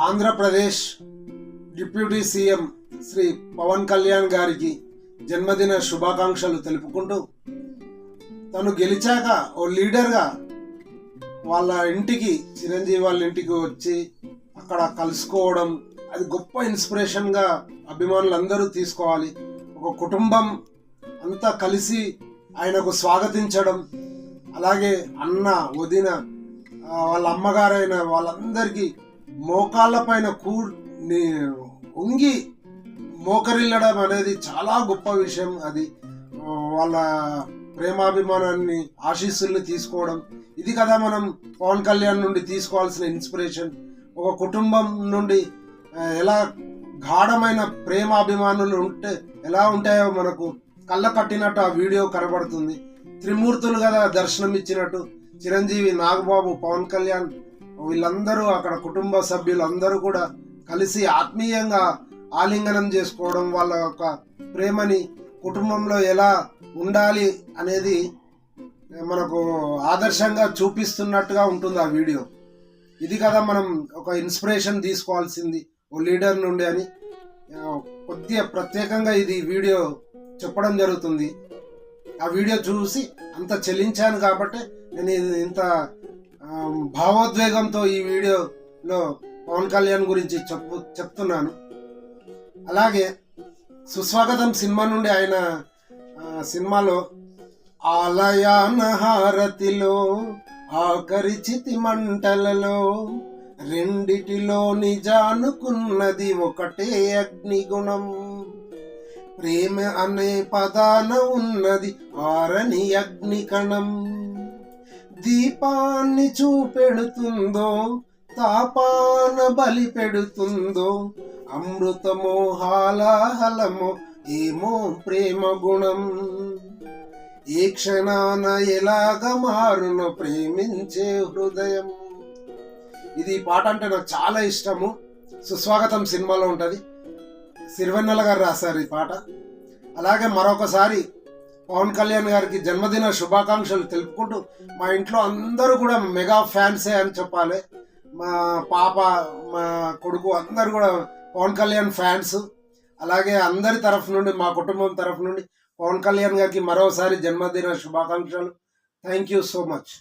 Andhra Pradesh deputy CM Shri Pawan Kalyan గారికి జన్మదిన శుభాకాంక్షలు తెలుపుకుంటూ తను గెలిచాక ఓ లీడర్గా వాళ్ళ ఇంటికి చిరంజీవి వాళ్ళ ఇంటికి వచ్చి అక్కడ కలుసుకోవడం అది గొప్ప ఇన్స్పిరేషన్గా అభిమానులు అందరూ తీసుకోవాలి. ఒక కుటుంబం అంతా కలిసి ఆయనకు స్వాగతించడం అలాగే అన్న వదిన వాళ్ళ అమ్మగారైన వాళ్ళందరికీ మోకాళ్ళ పైన కూ ఉంగి మోకరిల్లడం అనేది చాలా గొప్ప విషయం. అది వాళ్ళ ప్రేమాభిమానాన్ని ఆశీస్సుల్ని తీసుకోవడం. ఇది కదా మనం పవన్ కళ్యాణ్ నుండి తీసుకోవాల్సిన ఇన్స్పిరేషన్. ఒక కుటుంబం నుండి ఎలా గాఢమైన ప్రేమాభిమానులు ఉంటే ఎలా ఉంటాయో మనకు కళ్ళ కట్టినట్టు ఆ వీడియో కనబడుతుంది. త్రిమూర్తులు కదా దర్శనం ఇచ్చినట్టు చిరంజీవి నాగబాబు పవన్ కళ్యాణ్ వీళ్ళందరూ అక్కడ కుటుంబ సభ్యులందరూ కూడా కలిసి ఆత్మీయంగా ఆలింగనం చేసుకోవడం వాళ్ళ యొక్క ప్రేమని కుటుంబంలో ఎలా ఉండాలి అనేది మనకు ఆదర్శంగా చూపిస్తున్నట్టుగా ఉంటుంది ఆ వీడియో. ఇది కదా మనం ఒక ఇన్స్పిరేషన్ తీసుకోవాల్సింది ఓ లీడర్ నుండి అని. కొద్దిగా ప్రత్యేకంగా ఇది వీడియో చెప్పడం జరుగుతుంది. ఆ వీడియో చూసి అంత చెల్లించాను కాబట్టి నేను ఇంత భావోద్వేగంతో ఈ వీడియోలో పవన్ కళ్యాణ్ గురించి చెప్పు చెప్తున్నాను. అలాగే సుస్వాగతం సినిమా నుండి ఆయన సినిమాలో ఆలయాన హారతిలో ఆఖరి చితి మంటలలో రెండిటిలో నిజానుకున్నది ఒకటే అగ్నిగుణం. ప్రేమ అనే పదాన ఉన్నది ఆరని అగ్నికణం. దీపాన్ని చూపెడుతుందో తాపాన బలి పెడుతుందో అమృతమో హాలాహలమో ఏమో ప్రేమ గుణం. ఏ క్షణాన ఎలాగ మారును ప్రేమించే హృదయం. ఇది పాట అంటే నాకు చాలా ఇష్టము. సుస్వాగతం సినిమాలో ఉంటుంది. సిరివెన్నెల గారు రాశారు ఈ పాట. అలాగే మరొకసారి పవన్ కళ్యాణ్ గారికి జన్మదిన శుభాకాంక్షలు తెలుపుకుంటూ మా ఇంట్లో అందరూ కూడా మెగా ఫ్యాన్సే అని చెప్పాలి. మా పాప మా కొడుకు అందరూ కూడా పవన్ కళ్యాణ్ ఫ్యాన్స్. అలాగే అందరి తరఫు నుండి మా కుటుంబం తరఫు నుండి పవన్ కళ్యాణ్ గారికి మరోసారి జన్మదిన శుభాకాంక్షలు. Thank you so much.